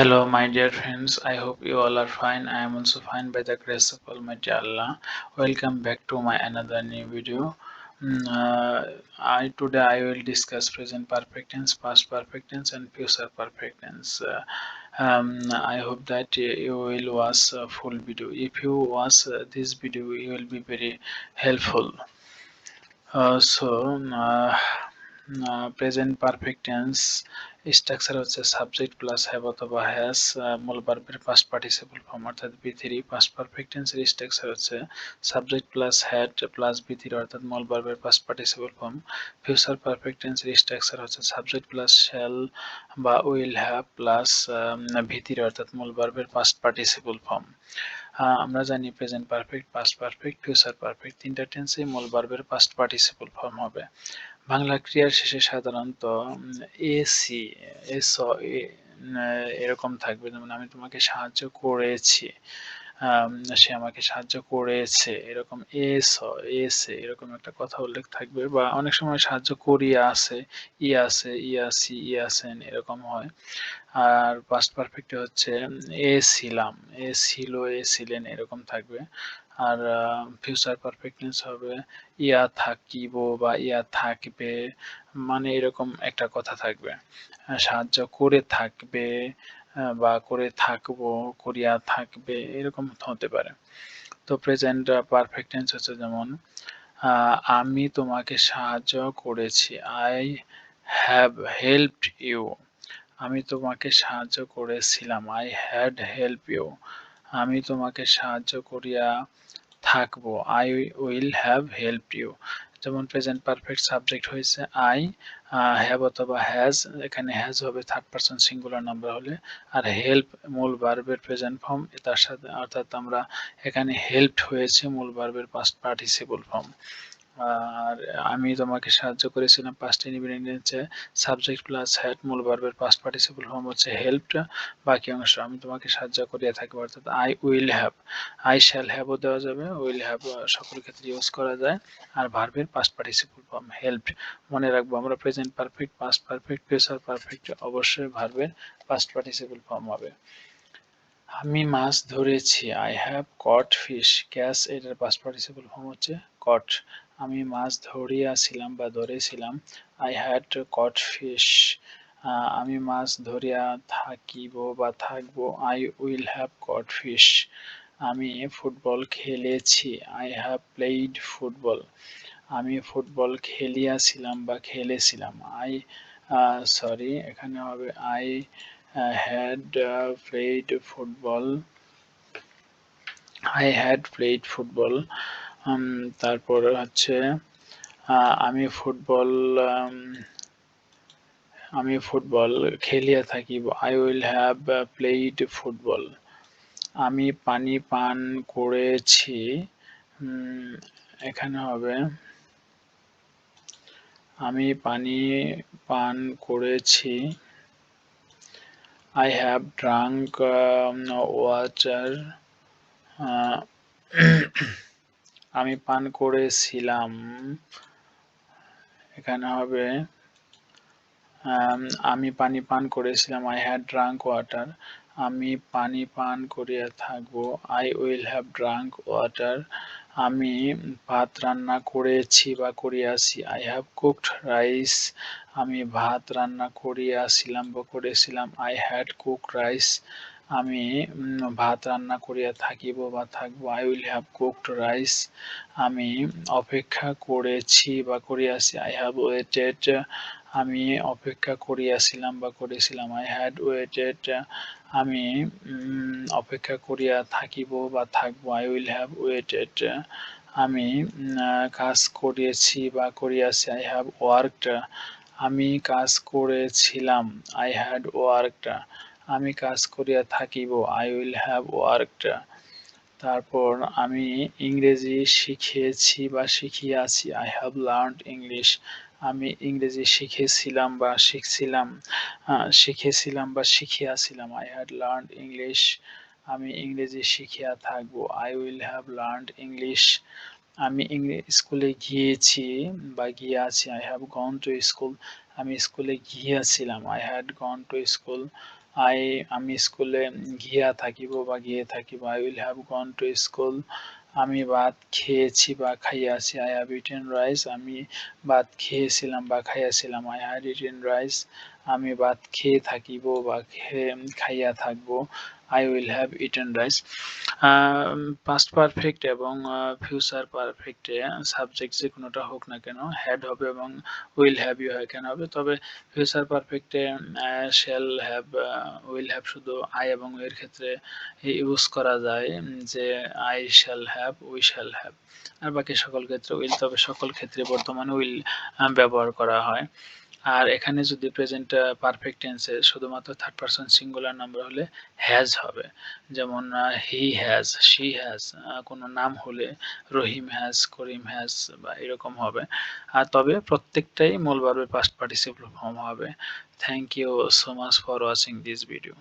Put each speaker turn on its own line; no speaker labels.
Hello, my dear friends. I hope you all are fine. I am also fine by the grace of Almighty Allah. Welcome back to my another new video. Mm, uh, I today I will discuss present perfect tense, past perfect tense, and future perfect tense. Uh, um, I hope that uh, you will watch full video. If you watch uh, this video, you will be very helpful. Uh, so. Present perfect tense structure হচ্ছে subject plus have অথবা has মূল ভার্বের past participle form অর্থাৎ V three past perfect টেন্সের structure হচ্ছে subject plus had plus V three অর্থাৎ মূল ভার্বের past participle form future perfect টেন্সের স্ট্রাকচার হচ্ছে সাবজেক্ট প্লাস শ্যাল বা will have plus V three অর্থাৎ মূল ভার্বের পাস্ট পার্টিসিপল ফর্ম আমরা জানি present perfect past perfect future perfect তিনটা টেন্সে মূল ভার্বের পাস্ট পার্টিসিপল ফর্ম হবে। বাংলা ক্রিয়ার শেষে সাধারণত এসি এস এরকম থাকবে। যেমন আমি তোমাকে সাহায্য করেছি। সে আমাকে সাহায্য করেছে, এরকম এস এস এরকম একটা কথা উল্লেখ থাকবে বা অনেক সময় সাহায্য করিয়া আছে ই আছে ই আসি ই আসেন এরকম হয়। আর পাস্ট পারফেক্টে হচ্ছে এ ছিলাম, এ ছিল, এ ছিলেন, এরকম থাকবে। আর ফিউচার পারফেক্টনেস হবে ইয়া থাকিব বা ইয়া থাকবে মানে এরকম একটা কথা থাকবে। সাহায্য করে থাকবে বা করে থাকব, করিয়া থাকবে, এরকম হতে পারে। তো প্রেজেন্ট পারফেক্ট টেন্স হচ্ছে যেমন আমি তোমাকে সাহায্য করেছি। আই হ্যাভ হেল্পড ইউ আমি তোমাকে সাহায্য করেছিলাম। আই হ্যাড হেল্প ইউ আমি তোমাকে সাহায্য করিয়া থাকব। I will have help you যেমন প্রেজেন্ট পারফেক্ট সাবজেক্ট হয়েছে আই হ্যাভ অথবা হ্যাজ এখানে হ্যাজ হবে থার্ড পারসন সিঙ্গুলার নাম্বার হলে। আর হেল্প মূল বার্বের প্রেজেন্ট ফর্ম তার সাথে, অর্থাৎ আমরা এখানে হেল্পড হয়েছে মূল বার্বের পাস্ট পার্টিসিপল ফর্ম আর আমি তোমাকে সাহায্য করেছিলাম পাস্ট ইনডিপেন্ডেন্সে সাবজেক্ট প্লাস হ্যাড মূল ভার্বের পাস্ট পার্টিসিপল ফর্ম হচ্ছে হেল্পড বাকি অংশ আমি তোমাকে সাহায্য করিয়া থাকি অর্থাৎ I will have I shall হ্যাভও দেওয়া যাবে উইল হ্যাভ সকল ক্ষেত্রে ইউজ করা যায়, আর ভার্বের পাস্ট পার্টিসিপল ফর্ম হেল্পড মনে রাখব, আমরা present perfect past perfect future perfect অবশ্যই ভার্বের পাস্ট পার্টিসিপল ফর্ম হবে। আমি মাছ ধরেছি। I have caught fish cash এটার পাস্ট পার্টিসিপল ফর্ম হচ্ছে কট আমি মাছ ধরিয়াছিলাম বা ধরেছিলাম। আই হ্যাড কট ফিশ আমি মাছ ধরিয়া থাকিব বা থাকব। I will have caught fish আমি ফুটবল খেলেছি। আই হ্যাভ প্লেইড ফুটবল আমি ফুটবল খেলিয়াছিলাম বা খেলেছিলাম। আই সরি এখানে হবে I had played football I had played football তারপর হচ্ছে আমি ফুটবল আমি ফুটবল খেলিয়া থাকিব I will have played football আমি পানি পান করেছি। এখানে হবে আমি পানি পান করেছি। আই হ্যাভ ড্রাঙ্ক ওয়াটার আমি পান করেছিলাম। এখানে হবে আমি পানি পান করেছিলাম। আই হ্যাড ড্রাঙ্ক ওয়াটার আমি পানি পান করিয়া থাকব। I will have drunk water আমি ভাত রান্না করেছি বা করিয়াছি। আই হ্যাভ কুকড রাইস আমি ভাত রান্না করিয়াছিলাম বা করেছিলাম। আই হ্যাড কুকড রাইস আমি ভাত রান্না করিয়া থাকিব বা থাকব। I will have cooked rice আমি অপেক্ষা করেছি বা করিয়াছি। আই হ্যাভ ওয়েটেড আমি অপেক্ষা করিয়াছিলাম বা করেছিলাম। আই হ্যাড ওয়েটেড আমি অপেক্ষা করিয়া থাকিব বা থাকব আই উইল হ্যাভ ওয়েটেড আমি কাজ করিয়েছি বা করিয়াছি আই হ্যাভ ওয়ার্কড আমি কাজ করেছিলাম আই হ্যাড ওয়ার্কড আমি কাজ করিয়া থাকিব আই উইল হ্যাভ ওয়ার্কড তারপর আমি ইংরেজি শিখেছি বা শিখিয়াছি আই হ্যাভ লার্নড ইংলিশ আমি ইংরেজি শিখেছিলাম বা শিখছিলাম শিখেছিলাম বা শিখিয়াছিলাম। আই হ্যাড লার্ন ইংলিশ আমি ইংরেজি শিখিয়া থাকব। I will have learn English আমি স্কুলে গিয়েছি বা গিয়েছি I have gone to school আমি স্কুলে গিয়েছিলাম I had gone to school I আমি স্কুলে গিয়া থাকিব বা গিয়ে থাকিব I will have gone to school আমি ভাত খেয়েছি বা খাইয়াছি আই হ্যাভ ইটেন রাইস আমি ভাত খেয়েছিলাম বা খাইয়াছিলাম আই হ্যাড ইটেন রাইস আমি ভাত খেয়ে থাকিব বা খেয়ে, খাইয়া থাকব I will have eaten rice past perfect এবং ফিউচার পারফেক্টে সাবজেক্ট যে কোনোটা হোক না কেন হ্যাড হবে এবং উইল হ্যাভ ইউ হয় কেন হবে, তবে ফিউচার পারফেক্টে শেল হ্যাভ উইল হ্যাভ শুধু আই এবং এর ক্ষেত্রে ইউজ করা যায়, যে I shall have we shall have আর বাকি সকল ক্ষেত্রে উইল তবে সকল ক্ষেত্রে বর্তমানে উইল ব্যবহার করা হয়। আর এখানে যদি প্রেজেন্ট পারফেক্ট টেন্সে শুধুমাত্র থার্ড পারসন সিঙ্গুলার নাম্বার হলে হ্যাজ হবে। যেমন হি হ্যাজ শি হ্যাজ কোনো নাম হলে রহিম হ্যাজ করিম হ্যাজ বা এরকম হবে। আর তবে প্রত্যেকটাই মূল পাস্ট পার্টিসিপল ফর্ম হবে। Thank you so much for watching this video